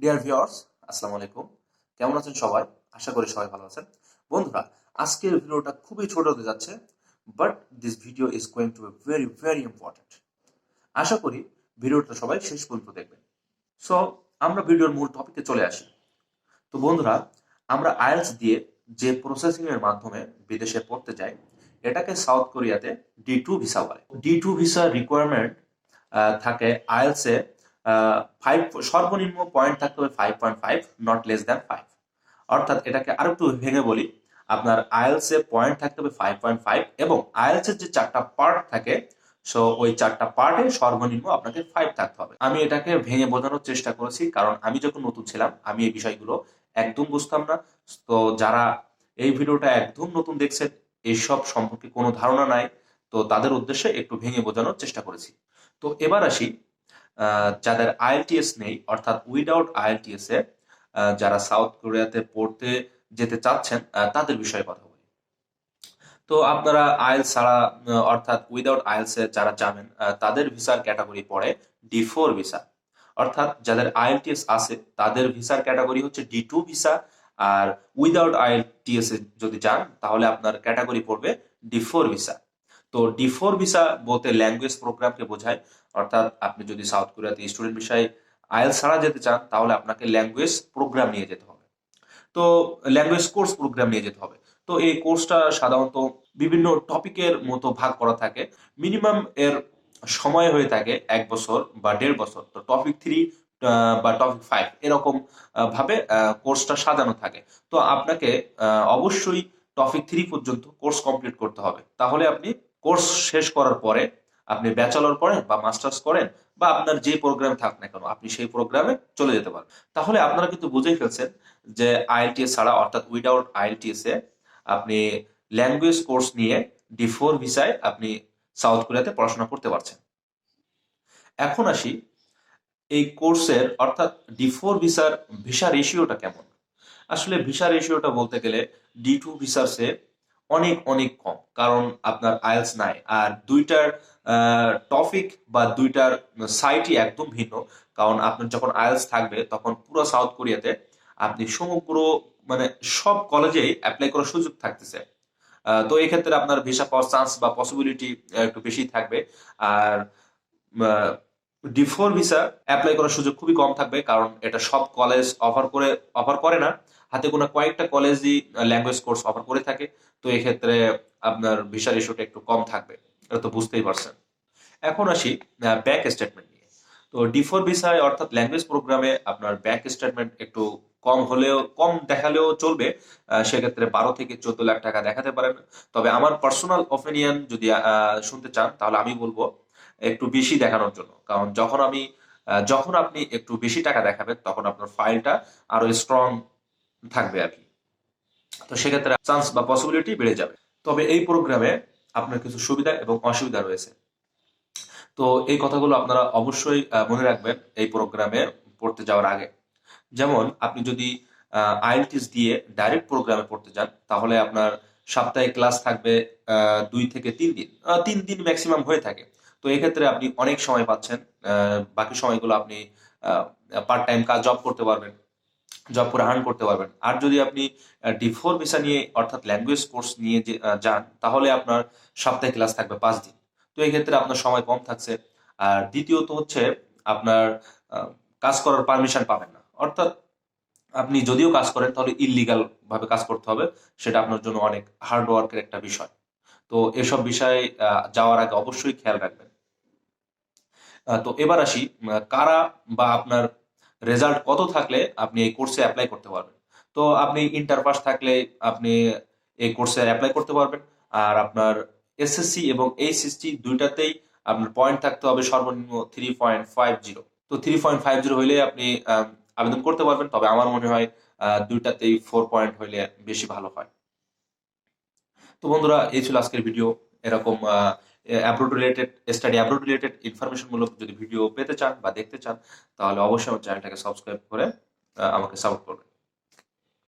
Dear viewers আসসালামু আলাইকুম। কেমন আছেন সবাই? আশা করি সবাই ভালো আছেন। বন্ধুরা, আজকের ভিডিওটা খুবই ছোট হতে যাচ্ছে but this video is going to very very important আশা করি ভিডিওটা সবাই শেষ পর্যন্ত দেখবেন। সো আমরা ভিডিওর মূল টপিকে চলে আসি। তো বন্ধুরা, আমরা আইএলস দিয়ে যে প্রসেসিং এর মাধ্যমে বিদেশে পড়তে যাই, এটাকে সাউথ কোরিয়াতে ডি টু ভিসা বলে। ডি টু ভিসা রিকোয়ারমেন্ট থাকে আইএলস ফাইভ সর্বনিম্ন পয়েন্ট থাকতে হবে five point five not less than five অর্থাৎ এটাকে আরও একটু ভেঙে বলি, আপনার আইএলস এ পয়েন্ট থাকতে হবে ফাইভ পয়েন্ট ফাইভ এবং আইএলস এর যে চারটা পার্ট থাকে সো ওই চারটা পার্টে সর্বনিম্ন আপনাকে ফাইভ থাকতে হবে। আমি এটাকে ভেঙে বোঝানোর চেষ্টা করেছি, কারণ আমি যখন নতুন ছিলাম, আমি এই বিষয়গুলো একদম বুঝতাম না। তো যারা এই ভিডিওটা একদম নতুন দেখছেন এইসব সম্পর্কে কোনো ধারণা নাই, তো তাদের উদ্দেশ্যে একটু ভেঙে বোঝানোর চেষ্টা করেছি। তো এবার আসি যাদের আইএলটিএস নেই, অর্থাৎ উইদাউট আইএলটিএস এ যারা সাউথ কোরিয়াতে পড়তে যেতে চাচ্ছেন তাদের বিষয়ে কথা বলি। তো আপনারা আইএলস ছাড়া অর্থাৎ উইদাউট আইএলস এ যারা যাবেন তাদের ভিসার ক্যাটাগরি পড়ে ডি ফোর ভিসা অর্থাৎ যাদের আইএলটিএস আছে, তাদের ভিসার ক্যাটাগরি হচ্ছে ডি টু ভিসা আর উইদাউট আইএলটিএস এ যদি যান, তাহলে আপনার ক্যাটাগরি পড়বে ডি ফোর ভিসা তো ডি ফোর ভিসা বলতে ল্যাঙ্গুয়েজ প্রোগ্রামকে বোঝায়। অর্থাৎ আপনি যদি সাউথ কোরিয়াতে স্টুডেন্ট বিষয়ে আইএল ছাড়া যেতে চান, তাহলে আপনাকে ল্যাঙ্গুয়েজ প্রোগ্রাম নিয়ে যেতে হবে। তো ল্যাঙ্গুয়েজ কোর্স প্রোগ্রাম নিয়ে যেতে হবে। তো এই কোর্সটা সাধারণত বিভিন্ন টপিকের মতো ভাগ করা থাকে। মিনিমাম এর সময় হয়ে থাকে এক বছর বা দেড় বছর। তো টপিক থ্রি বা টপিক ফাইভ এরকম ভাবে কোর্সটা সাজানো থাকে। তো আপনাকে অবশ্যই টপিক থ্রি পর্যন্ত কোর্স কমপ্লিট করতে হবে। তাহলে আপনি কোর্স শেষ করার পরে আপনি ব্যাচেলর করেন বা মাস্টার্স করেন বা আপনার যে প্রোগ্রাম থাক না কেন, আপনি সেই প্রোগ্রামে চলে যেতে পারেন। তাহলে আপনারা কিন্তু বুঝেই ফেলছেন যে আইএলটিএস ছাড়া, অর্থাৎ উইদাউট আইএলটিএস এ আপনি ল্যাঙ্গুয়েজ কোর্স নিয়ে ডি ফোর ভিসায় আপনি সাউথ কোরিয়াতে পড়াশোনা করতে পারছেন। এখন আসি এই কোর্সের অর্থাৎ ডি ফোর ভিসার ভিসা রেশিওটা কেমন? আসলে ভিসা রেশিওটা বলতে গেলে ডি টু ভিসার সে অনেক অনেক কম। কারণ আপনার আইএলস নাই। আর দুইটার টপিক বা দুইটার সাইটই একদম ভিন্ন। কারণ আপনার যখন আইএলস থাকবে, তখন পুরো সাউথ কোরিয়াতে আপনি সমগ্র মানে সব কলেজেই অ্যাপ্লাই করার সুযোগ থাকতেছে। তো এই ক্ষেত্রে আপনার ভিসা পাওয়ার চান্স বা পসিবিলিটি একটু বেশি থাকবে। আর ডি ফোর ভিসা অ্যাপ্লাই করার সুযোগ খুবই কম থাকবে। কারণ এটা সব কলেজ অফার করে অফার করে না। হাতে গোনা কয়েকটা কলেজই ল্যাঙ্গুয়েজ কোর্স অফার করে থাকে, তো এক্ষেত্রে আপনার ভিসার ইস্যুটা একটু কম থাকবে, এটা তো বুঝতেই পারছেন। এখন আসি ব্যাংক স্টেটমেন্ট নিয়ে। তো ডি ফোর ভিসায় অর্থাৎ ল্যাঙ্গুয়েজ প্রোগ্রামে আপনার ব্যাংক স্টেটমেন্ট একটু কম হলেও, কম দেখালেও চলবে সেক্ষেত্রে বারো থেকে চোদ্দ লাখ টাকা দেখাতে পারেন। তবে আমার পার্সোনাল অপিনিয়ন যদি শুনতে চান, তাহলে আমি বলব, একটু বেশি দেখানোর জন্য। কারণ যখন আমি যখন আপনি একটু বেশি টাকা দেখাবেন, তখন আপনার ফাইলটা আরও স্ট্রং থাকবে আর কি। তো সেক্ষেত্রে চান্স বা পসিবিলিটি বেড়ে যাবে। তবে এই প্রোগ্রামে আপনার কিছু সুবিধা এবং অসুবিধা রয়েছে। তো এই কথাগুলো আপনারা অবশ্যই মনে রাখবেন এই প্রোগ্রামে পড়তে যাওয়ার আগে। যেমন আপনি যদি আইএলটিএস দিয়ে ডাইরেক্ট প্রোগ্রামে পড়তে যান, তাহলে আপনার সাপ্তাহিক ক্লাস থাকবে দুই থেকে তিন দিন তিন দিন ম্যাক্সিমাম হয়ে থাকে। তো এক্ষেত্রে আপনি অনেক সময় পাচ্ছেন বাকি সময়গুলো আপনি পার্ট টাইম কাজ জব করতে পারবেন। জব করে আর্ন করতে পারবেন। আর যদি আপনি ডি ফোর ভিসা নিয়ে, অর্থাৎ ল্যাঙ্গুয়েজ কোর্স নিয়ে যান, তাহলে আপনার সপ্তাহে ক্লাস থাকবে পাঁচ দিন। তো এই ক্ষেত্রে আপনার সময় কম থাকছে। আর দ্বিতীয়ত হচ্ছে আপনার কাজ করার পারমিশন পাবেন না। অর্থাৎ আপনি যদিও কাজ করেন, তাহলে ইলিগাল ভাবে কাজ করতে হবে। সেটা আপনার জন্য অনেক হার্ড ওয়ার্কের একটা বিষয়। তো এসব বিষয়ে যাওয়ার আগে অবশ্যই খেয়াল রাখবেন। তো এবার আসি কারা বা আপনার রেজাল্ট কত থাকলে আপনি এই কোর্সে অ্যাপ্লাই করতে পারবেন? তো আপনি ইন্টার পাস থাকলে আপনি এই কোর্সে অ্যাপ্লাই করতে পারবেন। আর আপনার এসএসসি এবং এইচএসসি দুইটাতেই আপনার পয়েন্ট থাকতে হবে সর্বনিম্ন থ্রি পয়েন্ট ফাইভ জিরো তো থ্রি পয়েন্ট ফাইভ জিরো হইলে আপনি আবেদন করতে পারবেন। তবে আমার মনে হয় দুইটাতেই ফোর পয়েন্ট হইলে বেশি ভালো হয়। তো বন্ধুরা, এই ছিল আজকের ভিডিও এরকম abroad related study abroad related ইনফরমেশনমূলক যদি ভিডিও পেতে চান বা দেখতে চান, তাহলে অবশ্যই আমার চ্যানেলটাকে সাবস্ক্রাইব করে আমাকে সাপোর্ট করবেন।